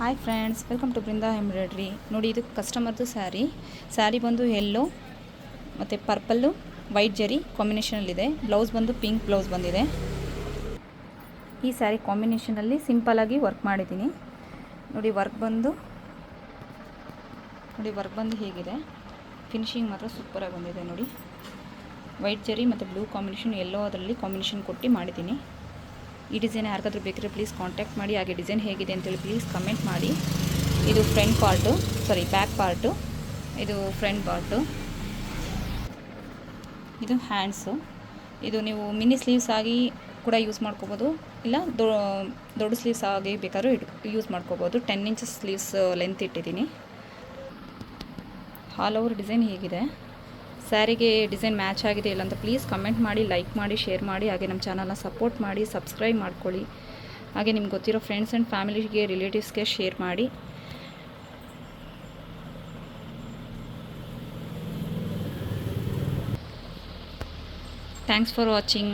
Hi friends welcome to Brinda embroidery ನೋಡಿ, ಇದು ಕಸ್ಟಮರ್ದು ಸ್ಯಾರಿ ಸ್ಯಾರಿ ಬಂದು ಎಲ್ಲೋ ಮತ್ತು ಪರ್ಪಲ್ಲು ವೈಟ್ ಜರಿ ಕಾಂಬಿನೇಷನಲ್ಲಿದೆ ಬ್ಲೌಸ್ ಬಂದು ಪಿಂಕ್ ಬ್ಲೌಸ್ ಬಂದಿದೆ. ಈ ಸ್ಯಾರಿ ಕಾಂಬಿನೇಷನಲ್ಲಿ ಸಿಂಪಲಾಗಿ ವರ್ಕ್ ಮಾಡಿದ್ದೀನಿ. ನೋಡಿ ವರ್ಕ್ ಬಂದು, ನೋಡಿ ವರ್ಕ್ ಬಂದು ಹೇಗಿದೆ. ಫಿನಿಶಿಂಗ್ ಮಾತ್ರ ಸೂಪರಾಗಿ ಬಂದಿದೆ ನೋಡಿ. ವೈಟ್ ಜರಿ ಮತ್ತು ಬ್ಲೂ ಕಾಂಬಿನೇಷನ್ ಎಲ್ಲೋ ಅದರಲ್ಲಿ ಕಾಂಬಿನೇಷನ್ ಕೊಟ್ಟು ಮಾಡಿದ್ದೀನಿ. ಈ ಡಿಸೈನ್ ಯಾರಿಗಾದ್ರೂ ಬೇಕಿದ್ರೆ ಪ್ಲೀಸ್ ಕಾಂಟ್ಯಾಕ್ಟ್ ಮಾಡಿ, ಹಾಗೆ ಡಿಸೈನ್ ಹೇಗಿದೆ ಅಂತೇಳಿ ಪ್ಲೀಸ್ ಕಮೆಂಟ್ ಮಾಡಿ. ಇದು front part sorry back part ಇದು ಫ್ರಂಟ್ ಪಾರ್ಟು ಇದು ಹ್ಯಾಂಡ್ಸು ಇದು ನೀವು ಮಿನಿ ಸ್ಲೀವ್ಸ್ ಆಗಿ ಕೂಡ ಯೂಸ್ ಮಾಡ್ಕೋಬೋದು. ಇಲ್ಲ ದೊಡ್ಡ ಸ್ಲೀವ್ಸ್ ಆಗಿ ಬೇಕಾದ್ರೂ ಇಟ್ ಯೂಸ್ ಮಾಡ್ಕೋಬೋದು. ಟೆನ್ ಇಂಚಸ್ ಸ್ಲೀವ್ಸ್ ಲೆಂತ್ ಇಟ್ಟಿದ್ದೀನಿ. ಆಲ್ ಓವರ್ ಡಿಸೈನ್ ಹೇಗಿದೆ. ಸ್ಯಾರಿಗೆ ಡಿಸೈನ್ ಮ್ಯಾಚ್ ಆಗಿದೆ ಇಲ್ಲ ಅಂತ ಪ್ಲೀಸ್ ಕಮೆಂಟ್ ಮಾಡಿ ಲೈಕ್ ಮಾಡಿ ಶೇರ್ ಮಾಡಿ, ಹಾಗೆ ನಮ್ಮ ಚಾನಲ್ನ ಸಪೋರ್ಟ್ ಮಾಡಿ ಸಬ್ಸ್ಕ್ರೈಬ್ ಮಾಡ್ಕೊಳ್ಳಿ. ಹಾಗೆ ನಿಮ್ಗೆ ಗೊತ್ತಿರೋ ಫ್ರೆಂಡ್ಸ್ ಆ್ಯಂಡ್ ಫ್ಯಾಮಿಲಿಗೆ ರಿಲೇಟಿವ್ಸ್ಗೆ ಶೇರ್ ಮಾಡಿ. Thanks for watching